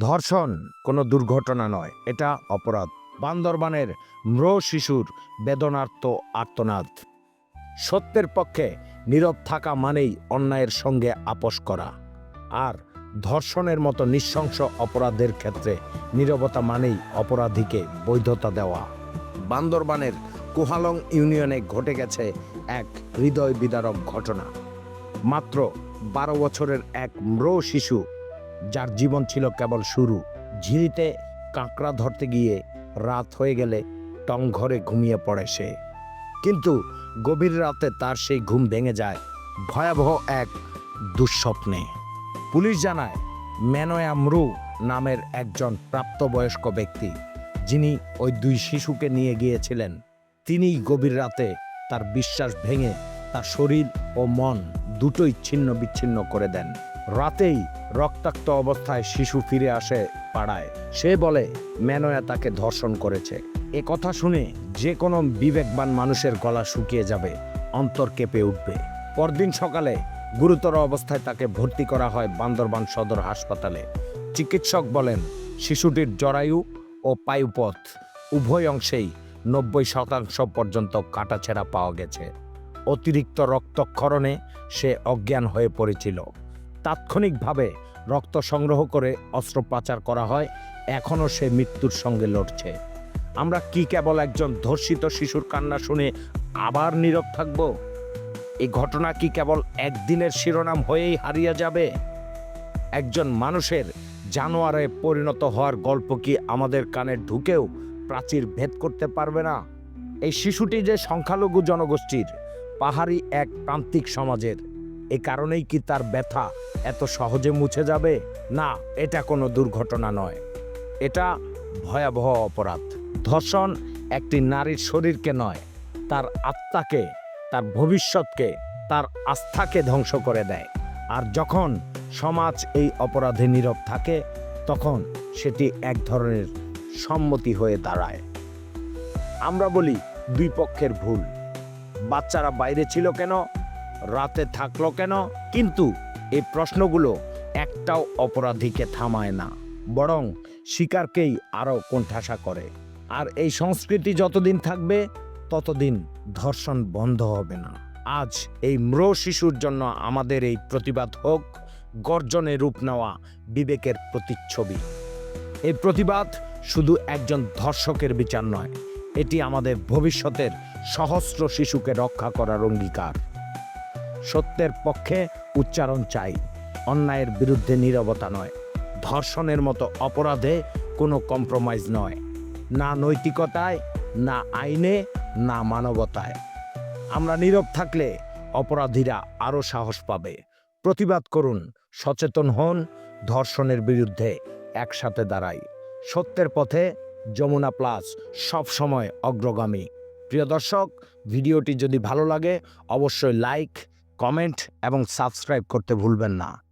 ধর্ষণ কোনো দুর্ঘটনা নয়, এটা অপরাধ। বান্দরবানের মৃ শিশুর বেদনার্ত আর্তনাদ। সত্যের পক্ষে নীরব থাকা মানেই অন্যায়ের সঙ্গে আপোষ করা। আর ধর্ষণের মতো নৃশংস অপরাধের ক্ষেত্রে নীরবতা মানেই অপরাধীকে বৈধতা দেওয়া। বান্দরবানের কুহালং ইউনিয়নে ঘটে গেছে এক হৃদয় বিদারক ঘটনা। মাত্র বারো বছরের এক মৃ শিশু যার জীবন ছিল কেবল শুরু। ঝিরিতে কাঁকড়া ধরতে গিয়ে রাত হয়ে গেলে টং ঘরে ঘুমিয়ে পড়ে সে। কিন্তু গভীর রাতে তার সেই ঘুম ভেঙে যায় ভয়াবহ এক দুঃস্বপ্নে। পুলিশ জানায় মেনয়া মৃ নামের একজন প্রাপ্তবয়স্ক ব্যক্তি, যিনি ওই দুই শিশুকে নিয়ে গিয়েছিলেন। তিনি গভীর রাতে তার বিশ্বাস ভেঙে তার শরীর ও মন দুটোই ছিন্ন বিচ্ছিন্ন করে দেন। রাতেই রক্তাক্ত অবস্থায় শিশু ফিরে আসে পাড়ায়। সে বলে, মেনয়া তাকে ধর্ষণ করেছে। এ কথা শুনে যে কোনো বিবেকবান মানুষের গলা শুকিয়ে যাবে, অন্তর কেঁপে উঠবে। পরদিন সকালে গুরুতর অবস্থায় তাকে ভর্তি করা হয় বান্দরবান সদর হাসপাতালে। চিকিৎসক বলেন, শিশুটির জরায়ু ও পায়ুপথ উভয় অংশেই নব্বই শতাংশ পর্যন্ত কাটাছেঁড়া পাওয়া গেছে। অতিরিক্ত রক্তক্ষরণে সে অজ্ঞান হয়ে পড়েছিল। তাৎক্ষণিকভাবে রক্ত সংগ্রহ করে অস্ত্রোপচার করা হয়, এখনও সে মৃত্যুর সঙ্গে লড়ছে। আমরা কি কেবল একজন ধর্ষিত শিশুর কান্না শুনে আবার নীরব থাকব? এই ঘটনা কি কেবল একদিনের শিরোনাম হয়েই হারিয়ে যাবে? একজন মানুষের জানোয়ারে পরিণত হওয়ার গল্প কি আমাদের কানে ঢুকেও প্রাচীর ভেদ করতে পারবে না? এই শিশুটি যে সংখ্যালঘু জনগোষ্ঠীর, পাহাড়ি এক প্রান্তিক সমাজের। এ কারণেই কি তার ব্যথা এত সহজে মুছে যাবে? না, এটা কোনো দুর্ঘটনা নয়। এটা ভয়াবহ অপরাধ। ধর্ষণ একটি নারীর শরীরকে নয়, তার আত্মাকে, তার ভবিষ্যৎকে, তার আস্থাকে ধ্বংস করে দেয়। আর যখন সমাজ এই অপরাধে নীরব থাকে, তখন সেটি এক ধরনের সম্মতি হয়ে দাঁড়ায়। আমরা বলি দুই পক্ষের ভুল। বাচ্চারা বাইরে ছিল কেন? রাতে থাকল কেন? কিন্তু এই প্রশ্নগুলো একটাও অপরাধীকে থামায় না, বরং শিকারকেই আরও কোণঠাসা করে। আর এই সংস্কৃতি যতদিন থাকবে, ততদিন ধর্ষণ বন্ধ হবে না। আজ এই ম্র শিশুর জন্য আমাদের এই প্রতিবাদ হোক, গর্জনে রূপ নেওয়া বিবেকের প্রতিচ্ছবি। এই প্রতিবাদ শুধু একজন ধর্ষকের বিচার নয়, এটি আমাদের ভবিষ্যতের সহস্র শিশুকে রক্ষা করার অঙ্গীকার। সত্যের পক্ষে উচ্চারণ চাই। অন্যায়ের বিরুদ্ধে নীরবতা নয়। ধর্ষণের মতো অপরাধে কোনো কম্প্রোমাইজ নয়। না নৈতিকতায়, না আইনে, না মানবতায়। আমরা নীরব থাকলে অপরাধীরা আরও সাহস পাবে। প্রতিবাদ করুন, সচেতন হন, ধর্ষণের বিরুদ্ধে একসাথে দাঁড়াই। সত্যের পথে যমুনা প্লাস সব সময় অগ্রগামী। প্রিয় দর্শক, ভিডিওটি যদি ভালো লাগে, অবশ্যই লাইক কমেন্ট এবং সাবস্ক্রাইব করতে ভুলবেন না।